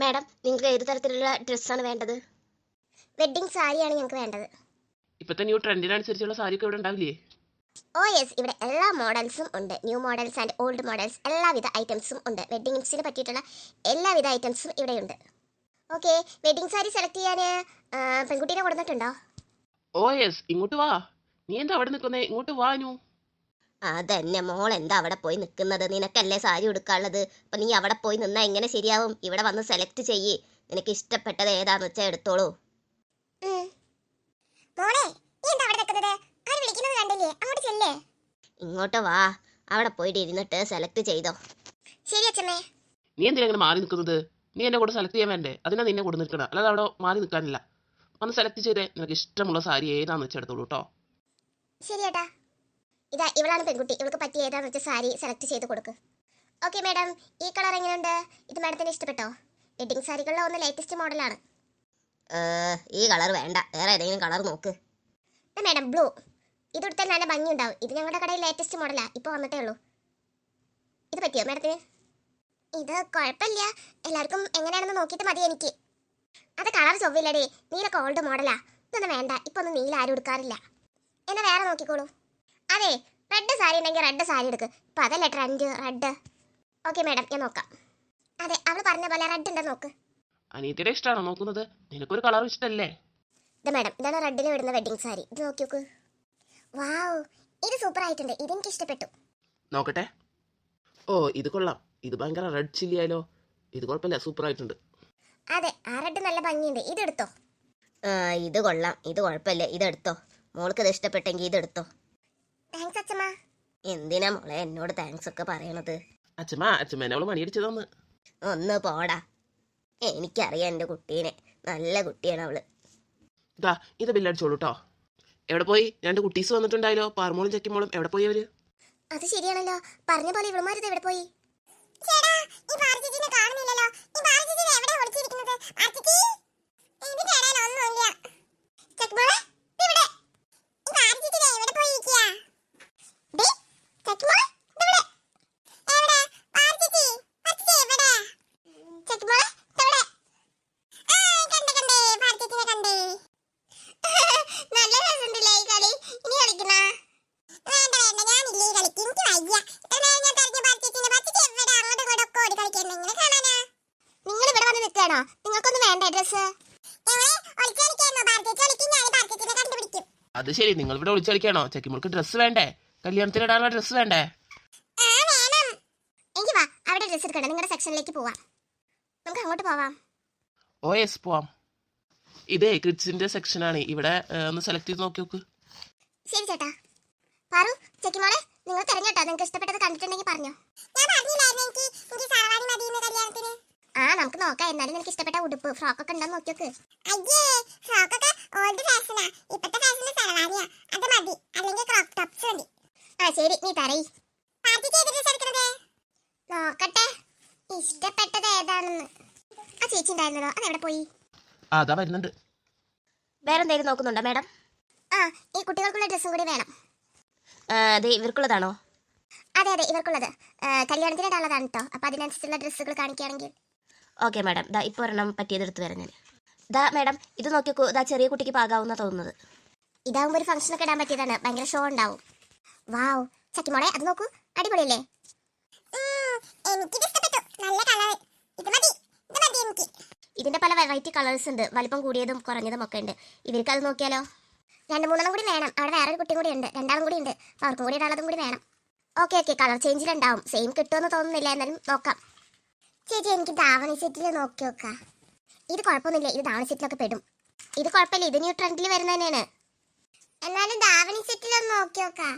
Madam നിങ്ങൾക്ക് ഏത് തരത്തിലുള്ള ഡ്രസ്സാണ് വേണ്ടത്? വെഡിങ് സാരിയാണ് ഞങ്ങൾക്ക് വേണ്ടത്. ഇപ്പോഴത്തെ ന്യൂ ട്രെൻഡിനനുസരിച്ചുള്ള സാരിയൊക്കെ ഇവിടെ ഉണ്ടാവില്ലേ? Oh yes. ഇവിടെ എല്ലാ മോഡൽസും ഉണ്ട്. New models and old models എല്ലാവിധ ഐറ്റംസും ഉണ്ട്. വെഡ്ഡിങ്സിന് പറ്റിയിട്ടുള്ള എല്ലാവിധ ഐറ്റംസും ഇവിടെയുണ്ട് ഓക്കെ. വെഡിങ് സാരി സെലക്ട് ചെയ്യാൻ പെൺകുട്ടീനെ കൊടുത്തിട്ടുണ്ടോ ഓ യെസ്. ഇങ്ങോട്ട് വാ. നീ എന്താ അവിടെ നിൽക്കുന്നേ? ഇങ്ങോട്ട് വാ നു അതന്നെ മോൾ എന്താ അവിടെ പോയി നിൽക്കുന്നത് നിനക്കല്ലേ സാരി ഉടുക്കാനുള്ളത്? അപ്പം നീ അവിടെ പോയി നിന്നാ എങ്ങനെ ശരിയാവും? ഇവിടെ വന്ന് സെലക്ട് ചെയ്യ്. നിനക്ക് ഇഷ്ടപ്പെട്ടത് ഏതാന്ന് വെച്ചാൽ എടുത്തോളൂ. മോളെ നീ എന്താ അവിടെ നിൽക്കുന്നത്? ആര് വിളിക്കുന്നത് കണ്ടില്ലേ? അങ്ങോട്ട് ചെല്ലേ? ഇങ്ങോട്ട് വാ. അവിടെ പോയിട്ട് ഇരുന്നിട്ട് സെലക്ട് ചെയ്തോ. ശരി അച്ഛമ്മേ. നീ എന്തിനാ ഇങ്ങനെ മാറി നിൽക്കുന്നത്? നീ എന്നെ കൂടെ സെലക്ട് ചെയ്യാൻ വേണ്ടേ? അതിനാ നിന്നെ കൂടെ നിൽക്കണം. അല്ലാതെ അവിടെ മാറി നിൽക്കാനില്ല. ഒന്ന് സെലക്ട് ചെയ്തേ നിനക്ക് ഇഷ്ടമുള്ള സാരി ഏതാന്ന് വെച്ചാൽ എടുത്തോളൂ കേട്ടോ ശരി ഏട്ടാ. ഇതാ ഇവളാണ് പെൺകുട്ടി. ഇവൾക്ക് പറ്റിയ ഏതാണെന്ന് വെച്ച സാരി സെലക്ട് ചെയ്ത് കൊടുക്ക്. ഓക്കെ മാഡം ഈ കളർ എങ്ങനെയുണ്ട്? ഇത് മാഡത്തിന് ഇഷ്ടപ്പെട്ടോ? വെഡിങ് സാരികളിലെ ഒന്ന് ലേറ്റസ്റ്റ് മോഡലാണ് ഈ കളർ വേണ്ട. വേറെ ഏതെങ്കിലും കളർ നോക്ക്. മാഡം ബ്ലൂ ഇത് എടുത്താൽ നല്ല ഭംഗിയുണ്ടാവും. ഇത് ഞങ്ങളുടെ കടയിൽ ലേറ്റസ്റ്റ് മോഡലാ ഇപ്പോൾ വന്നിട്ടേ ഉള്ളൂ. ഇത് പറ്റിയോ മാഡത്തിന് ഇത് കുഴപ്പമില്ല. എല്ലാവർക്കും എങ്ങനെയാണെന്ന് നോക്കിയിട്ട് മതി എനിക്ക്. അത് കളർ ചൊവ്വില്ലടേ നീലൊക്കെ ഓൾഡ് മോഡലാ ഇതൊന്നും വേണ്ട. ഇപ്പൊ ഒന്നും നീല ആരും എടുക്കാറില്ല. എന്നാ വേറെ നോക്കിക്കോളൂ. അതെ റെഡ് സാരി ഉണ്ടെങ്കിൽ റെഡ് സാരി എടുക്ക്. ഇപ്പൊ അതല്ലേ ട്രെൻഡ് റെഡ് ഓക്കെ മാഡം ഞാൻ നോക്കാം. അതെ അവൾ പറഞ്ഞ പോലെ റെഡ് ഉണ്ടെന്ന് നോക്ക്. അനിയത്തിയുടെ ഇഷ്ടമാണോ നോക്കുന്നത്? നിനക്കൊരു കളർ ഇഷ്ടമല്ലേ ഇത് മാഡം ഇതാണ് റെഡിന് വിടുന്ന വെഡിങ് സാരി ഇത് നോക്കി നോക്ക്. വാവ് ഇത് സൂപ്പർ ആയിട്ടുണ്ട്. ഇതെനിക്ക് ഇഷ്ടപ്പെട്ടു. നോക്കട്ടെ. ഓ ഇത് കൊള്ളാം. ഇത് ഭയങ്കര റെഡ് ചില്ലി ആയാലോ ഇത് കുഴപ്പമില്ല സൂപ്പർ ആയിട്ടുണ്ട്. അതെ ആ റെഡ് നല്ല ഭംഗിയുണ്ട്. ഇത് ഇതെടുത്തോ ഇത് കൊള്ളാം. ഇത് കുഴപ്പമില്ല. ഇതെടുത്തോ. മോൾക്ക് ഇത് ഇഷ്ടപ്പെട്ടെങ്കിൽ ഇതെടുത്തോ. താങ്ക്സ് അച്ഛമ്മ. എന്തിനാ മോളെ എന്നോട് താങ്ക്സ് ഒക്കെ പറയണത്? അച്ഛമ്മ അച്ഛമ്മേനെ അവൾ മണിയടിച്ചതാന്ന് ഒന്ന് പോടാ. എനിക്കറിയാം എന്റെ കുട്ടീനെ. നല്ല കുട്ടിയാണ് അവൾ. ഇതാ ഇത് ബില്ലടിച്ചോളൂ കേട്ടോ എവിടെ പോയി? രണ്ട് കുട്ടീസ് വന്നിട്ടുണ്ടായല്ലോ. പാർമോളും ചക്കിമോളും എവിടെ പോയി അവർ? അത് ശരിയാണല്ലോ. പറഞ്ഞ പോലെ ഇവളുമാരിത് എവിടെ പോയി? നല്ല രസമുണ്ടല്ലേ ഈ കളി ഇനി കളിക്കണ വേണ്ട വേണ്ട ഞാനില്ലേ ഈ കളിക്ക് എനിക്ക് വയ്യ ഇത്ര നേരം ഞാൻ തെരഞ്ഞു പറിച്ചിട്ടില്ല പറിച്ചിട്ട് എവിടെ അങ്ങോട്ടും ഇങ്ങോട്ടും ഒക്കെ ഓടി കളിക്കാൻ എങ്ങനെ കാണാനാ നിങ്ങൾ ഇവിടെ വന്ന് നിൽക്കുകയാണോ നിങ്ങൾക്കൊന്നും വേണ്ട ഡ്രസ് അത് ശരി നിങ്ങൾ ഇവിടെ വിളിച്ചു ചെക്കിമുൾക്ക് ഡ്രസ് വേണ്ടേ? കല്യാണത്തിനിടാനുള്ള ഡ്രസ്സ് വേണ്ടേ? ആ വേണം. എങ്കിൽ വാ അവിടെ ഡ്രസ് നിങ്ങളുടെ സെക്ഷനിലേക്ക് പോവാം. നമുക്ക് അങ്ങോട്ട് പോവാം. ഓ യെസ് പോവാം. ഇതേ കിഡ്സിന്റെ സെക്ഷനാണ് ഇവിടെ ഒന്ന് സെലക്ട് ചെയ്ത് നോക്കി നോക്ക്. ശരി ചേട്ടാ. പാറു ചെക്കിമോളെ നിങ്ങൾ തിരഞ്ഞോട്ടോ നിങ്ങൾക്ക് ഇഷ്ടപ്പെട്ടത് കണ്ടിട്ടുണ്ടെങ്കിൽ പറഞ്ഞോ. ഞാൻ പറഞ്ഞില്ലായിരുന്നു എനിക്ക് കല്യാണത്തിന്. ആ നമുക്ക് നോക്കാം. എന്നാലും നിനക്ക് ഇഷ്ടപ്പെട്ട ഉടുപ്പ് ഫ്രോക്ക് ഒക്കെ ഉണ്ടോ നോക്കിയോക്ക് അയ്യേ ഫ്രോക്ക് ഒക്കെ ഓൾഡ് ഫാഷനാ ഇപ്പത്തെ ഫാഷന് സലവാരിയാ അത് മതി. അല്ലെങ്കിൽ ക്രോപ്പ് ടോപ്സ് മതി. ആ ശരി. നീ തരയി പാർട്ടിക്ക് ഏത് ഡ്രസ് എടുക്കണത് നോക്കട്ടെ. ഇഷ്ടപ്പെട്ടത് ഏതാണെന്ന്. ആ ചേച്ചി ഉണ്ടായിരുന്നല്ലോ. അതെവിടെ പോയി? ആ അതാ വരുന്നുണ്ട്. വേറെ എന്തെങ്കിലും നോക്കുന്നുണ്ടോ മാഡം? ആ ഈ കുട്ടികൾക്കുള്ള ഡ്രസ്സും കൂടി വേണം. അതെ ഇവർക്കുള്ളതാണോ? അതെ അതെ ഇവർക്കുള്ളത്. കല്യാണത്തിനിടാനുള്ളതാണ് കേട്ടോ അപ്പൊ അതിനനുസരിച്ചുള്ള ഡ്രസ്സുകൾ കാണിക്കുകയാണെങ്കിൽ. Okay madam. ദാ ഇപ്പോൾ ഒരെണ്ണം പറ്റിയത് എടുത്ത് വരാം ഞാൻ ദാ മാഡം ഇത് നോക്കിക്കോ. ദാ ചെറിയ കുട്ടിക്ക് പാകാവുന്ന തോന്നുന്നത്. ഇതാവുമ്പോൾ ഒരു ഫംഗ്ഷനൊക്കെ ഇടാൻ പറ്റിയതാണ്. ഭയങ്കര ഷോ ഉണ്ടാവും. വാവ്. ചക്കിമോളെ അത് നോക്കൂ. അടിപൊളിയല്ലേ? നല്ല കളർ ഇത് മതി. എനിക്ക്. ഇതിന്റെ പല വെറൈറ്റി കളേഴ്സ് ഉണ്ട്. വലിപ്പം കൂടിയതും കുറഞ്ഞതും ഒക്കെ ഉണ്ട്. ഇവർക്ക് അത് നോക്കിയാലോ? രണ്ട് മൂന്നെണ്ണം കൂടി വേണം. അവിടെ വേറെ ഒരു കുട്ടിയും കൂടി ഉണ്ട്. രണ്ടാളും കൂടി ഉണ്ട്. അവർക്കും കൂടി ഇടാനുള്ളതും കൂടി വേണം. Okay okay. കളർ ചേഞ്ചിലുണ്ടാവും സെയിം കിട്ടുമെന്ന് തോന്നുന്നില്ല. എന്നാലും നോക്കാം. ചേച്ചി എനിക്ക് ധാവണി സെറ്റിൽ നോക്കി നോക്കാം. ഇത് കുഴപ്പമൊന്നുമില്ല ഇത് ധാവണി സെറ്റിലൊക്കെ പെടും. ഇത് കുഴപ്പമില്ല ഇത് ന്യൂ ട്രെൻഡിൽ വരുന്ന തന്നെയാണ്. എന്നാലും ധാവണി സെറ്റിലൊന്ന് നോക്കി നോക്കാം.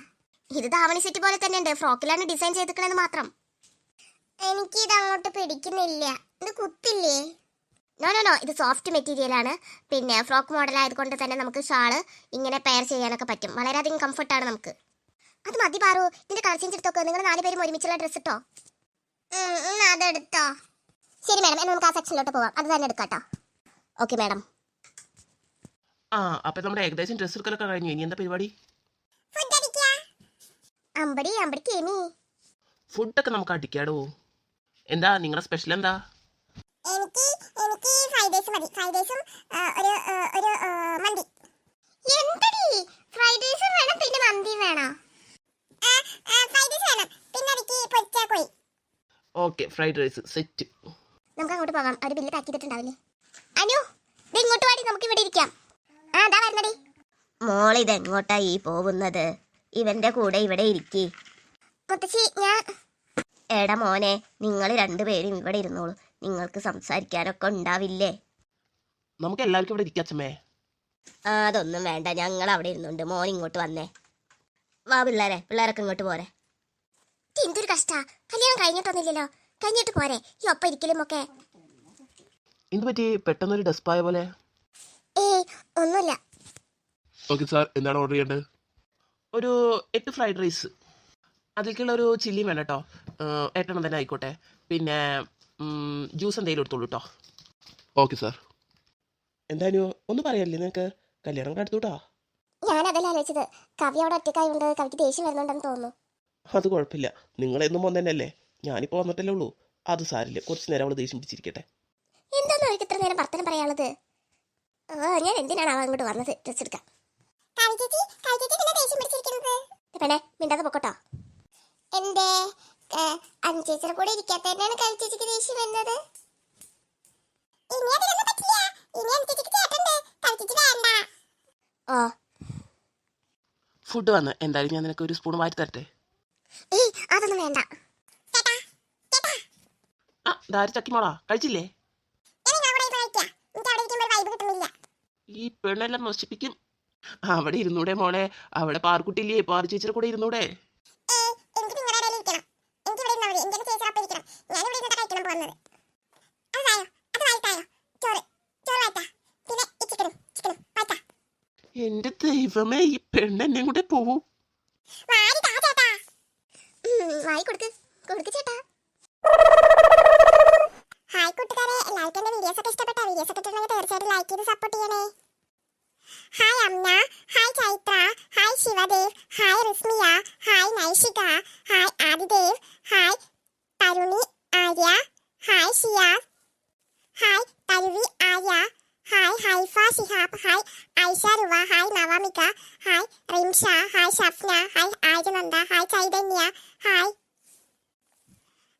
ഇത് ധാവണി സെറ്റ് പോലെ തന്നെ ഉണ്ട് ഫ്രോക്കിലാണ് ഡിസൈൻ ചെയ്തിരിക്കണെന്ന് മാത്രം. എനിക്ക് ഇത് അങ്ങോട്ട് പിടിക്കുന്നില്ല. ഇത് കുത്തില്ലേ? നോ നോ നോ ഇത് സോഫ്റ്റ് മെറ്റീരിയൽ ആണ്. പിന്നെ ഫ്രോക്ക് മോഡൽ ആയതുകൊണ്ട് തന്നെ നമുക്ക് ഷാൾ ഇങ്ങനെ പെയർ ചെയ്യാനൊക്കെ പറ്റും. വളരെയധികം കംഫർട്ടാണ് നമുക്ക്. അത് മതി പാറു ഇതിന്റെ കളർ ചേഞ്ച് എടുത്തോക്കോ. നിങ്ങൾ നാല് പേരും ഒരുമിച്ചുള്ള ഡ്രസ്സ് ഇട്ടോ? അതെടുത്തോ. ശരി മാഡം എന്നാൽ നമുക്ക് ആ സെക്ഷനിലോട്ട് പോവാം. അത് തന്നെ എടുക്കാട്ടോ ഓക്കെ മാഡം. ആ അപ്പൊ നമ്മുടെ ഏകദേശം ഡ്രസ് എടുക്കലൊക്കെ കഴിഞ്ഞു. ഇനി എന്താ പരിപാടി? അമ്പടി അമ്പടി കേമി. ഫുഡൊക്കെ നമുക്ക് അടിക്കാടോ. എന്താ നിങ്ങളുടെ സ്പെഷ്യൽ എന്താ? എനിക്ക് എനിക്ക് ഫ്രൈഡ് റൈസും ഒരു ആ, ഒരു ആ, മന്തി എന്തടി ഫ്രൈഡ് റൈസും വേണം പിന്നെ മന്തിയും വേണം ഫ്രൈഡ് റൈസ് വേണം പിന്നെ അതിക്ക് പൊരിച്ച കോഴി ഓക്കെ ഫ്രൈഡ് റൈസ് സെറ്റ് നമുക്ക് അങ്ങോട്ട് പോകാം. അവർ ബില്ല് പാക്ക് ചെയ്തിട്ടുണ്ടാവില്ലേ അനു ദേ ഇങ്ങോട്ട് വാടി നമുക്ക് ഇവിടെ ഇരിക്കാം. ആ അതാ വരുന്നടി. ഇത് ഈ പോകുന്നത്? ഇവന്റെ കൂടെ ഇവിടെ ഇരിക്കി. മുത്തശ്ശി ഞാൻ എടാ മോനെ നിങ്ങൾ രണ്ടുപേരും ഇവിടെ ഇരുന്നോളൂ. നിങ്ങൾക്ക് സംസാരിക്കാനൊക്കെ ഉണ്ടാവില്ലേ? നമുക്ക് എല്ലാവർക്കും ഇവിടെ ഇരിക്കാം അച്ഛമ്മേ. ആ അതൊന്നും വേണ്ട. ഞങ്ങൾ അവിടെ ഇരുന്നുണ്ട്. മോൻ ഇങ്ങോട്ട് വന്നേ. വാ പിള്ളേരെ പിള്ളേരൊക്കെ ഇങ്ങോട്ട് പോരെ. എന്തൊരു കഷ്ടാ? കല്യാണം കഴിഞ്ഞിട്ടൊന്നുമില്ലല്ലോ. കഴിഞ്ഞിട്ട് പോരെ. ഈ ഒപ്പം ഇരിക്കലും ഒക്കെ എന്ത് പറ്റി? പെട്ടെന്നൊരു ഡെസ്പായ പോലെ. ഏയ് ഒന്നുമില്ല. ഓക്കെ സാർ എന്താണ് ഓർഡർ ചെയ്യേണ്ടത്? ഒരു എട്ട് ഫ്രൈഡ് റൈസ് അതിലേക്കുള്ള ഒരു ചില്ലിയും വേണം കേട്ടോ എട്ടെണ്ണം തന്നെ ആയിക്കോട്ടെ. പിന്നെ ജ്യൂസ് എന്തെങ്കിലും എടുത്തോളൂ കേട്ടോ ഓക്കെ സാർ എന്തായാലും ഒന്നും പറയാനില്ലേ നിനക്ക്? കല്യാണം കൂടെ ഞാൻ ഞാനതല്ല ആലോചിച്ചത്. കവി അവിടെ ഒറ്റക്കായതുകൊണ്ട് കവിക്ക് ദേഷ്യം വരുന്നുണ്ടെന്ന് തോന്നുന്നു. അത് കുഴപ്പമില്ല. നിങ്ങളെന്നും വന്നു തന്നെയല്ലേ ഞാനിപ്പോൾ വന്നിട്ടല്ലേ ഉള്ളൂ. അത് സാരില്ല. കുറച്ച് നേരം അവൾ ദേഷ്യം പിടിച്ചിരിക്കട്ടെ. എന്താണ് അവർക്ക് ഇത്ര നേരം വർത്തനം പറയാനുള്ളത്? ആ ഞാൻ എന്തിനാണ് അവ അങ്ങോട്ട് വന്നത്? ഡ്രസ് എടുക്കാം പെണ്ണെ മിണ്ടാതെ പൊക്കോട്ടോ. എന്റെ അനുചേച്ചിയുടെ കൂടെ ഇരിക്കാത്ത തന്നെയാണ് കവിച്ചേച്ചിക്ക് ദേഷ്യം വരുന്നത് ഓ. ഫുഡ് വന്ന്. എന്തായാലും ഞാൻ നിനക്ക് ഒരു സ്പൂൺ വാരി തരട്ടെ. ഏയ് അതൊന്നും വേണ്ട ദാരി ചക്കിമോളാ കഴിച്ചില്ലേ? ഈ പെണ്ണെല്ലാം നശിപ്പിക്കും. അവിടെ ഇരുന്നൂടെ മോളെ. അവിടെ പാർക്കുട്ടില്ലേ പാറു ചേച്ചിയുടെ കൂടെ ഇരുന്നൂടെ? എന്റെ ദൈവമേ ഈ പെണ്ണെന്നെ കൂടെ പോവും. കൊടുക്ക്. കൊടുക്ക് ചേട്ടാ. എല്ലാവർക്കും വീഡിയോസ് ഒക്കെ ഇഷ്ടപ്പെട്ട വീഡിയോസ് ഒക്കെ ഇഷ്ടപ്പെട്ടെങ്കിൽ തീർച്ചയായിട്ടും ലൈക്ക് ചെയ്ത് സപ്പോർട്ട് ചെയ്യണേ. Hi Amna hi Chaitra hi Shivadev hi Rismiya hi Naishika hi Adidev hi Taruni Arya hi Shiya hi Taruvi Arya hi Haifa Shihab hi Aisha Ruva hi Navamika hi Rimsha hi Shafna hi Aryananda hi Chaitanya hi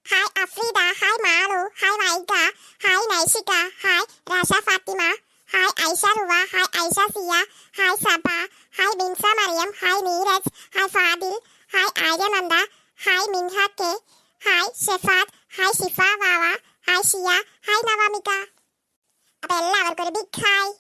hi Afreeda hi Malu hi Vaiga hi Naishika hi Rasha Fathima hi Aisha Ruva hi Aisha Ziya hi Saba hi Binsa Mariyam hi Neeraj hi Fadil hi Aryananda hi Minha K hi Shefad hi Shifa വാവ hi Shiya hi നവാമിക അപ്പൊ എല്ലാവർക്കും ഒരു big hi